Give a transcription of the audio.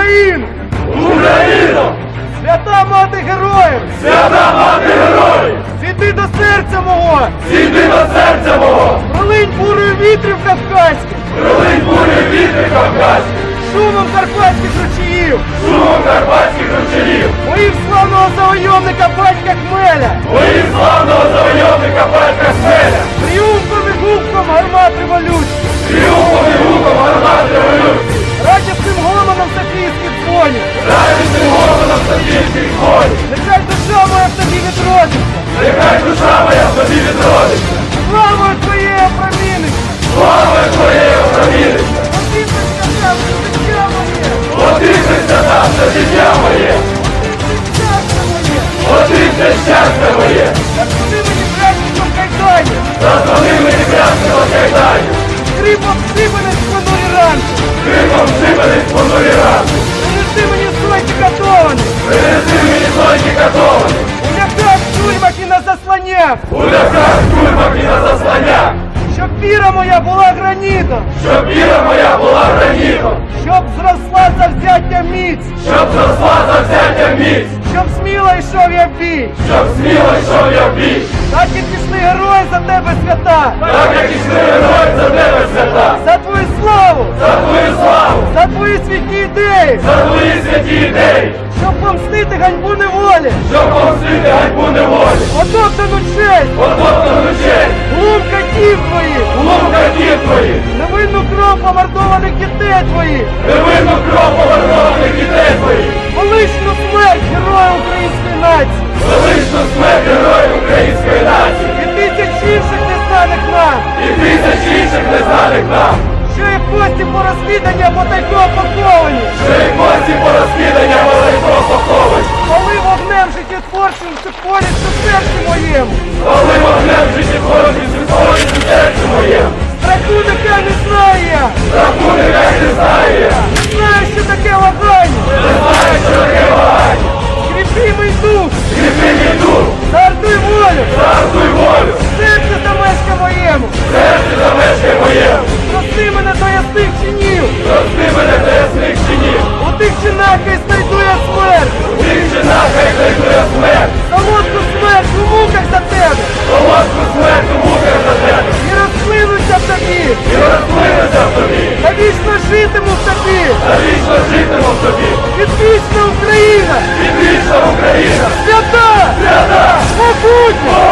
Україну! Україно! Свята мати героїв! Свята мати героїв! Зійди до серця мого! Зійди до серця мого! Пролинь бурою вітрів кавказьких! Пролинь бурі вітри кавказьких! Шумом карпатських ручіїв! Шумом карпатських ручаїв! Моїм славного завойовника батька Хмеля! Моїм славного завойовника Петра Смеля! Тріумфом і губком гармат революції! Радісним голосом Софійських дзвонів! Нехай душа моя в тобі відродиться! Нехай душа моя в тобі відродиться! Слава твоєю проміниться! Слава твоєю проміниться! Одінься там, життя моє! Одився там життя моє! Щастя моє! Одився щастя моє! Засланнях! У ляхах тюрмах і на засланнях! Щоб віра моя була гранітом! Щоб віра моя була гранітом! Щоб зросла завзяття міць! Щоб зросла завзяття міць! Щоб сміло йшов я в бій! Щоб сміло йшов я в бій! Так і пішли герої за тебе свята! Так як ішли герої за тебе свята! За твою славу! За твою славу! За твої святі ідеї! За твої святі ідеї! Щоб помстити ганьбу неволі! Щоб помстити ганьбу неволі! Отоптану дітей твоїх! Невинну кров повернованих дітей твоїх! Величну смерть героя української нації! Величну смерть героїв української нації! І тисяч інших незнаних нам! І тисяч інших незнаних нам! Що їх кості по розсліданні або тайко поховані! Що і кості по розкидання маленького поховать! Коли вогнем життєтворчим це поліч у серці моєму! Коли вогнем життєтворчі Зрости мене хресних чинів. У тих чинах хай знайдує смерть. У тих чинах хай знайдує смерть. Солодку смерть у муках за тебе. Солодку смерть у муках за тебе. І розплинуся в тобі. І розплинуся в тобі. Я вічно житиму в тобі. Я вічно житиму в тобі. Відвічна Україна. Відвічна Україна. Свята. Свята. Могутня.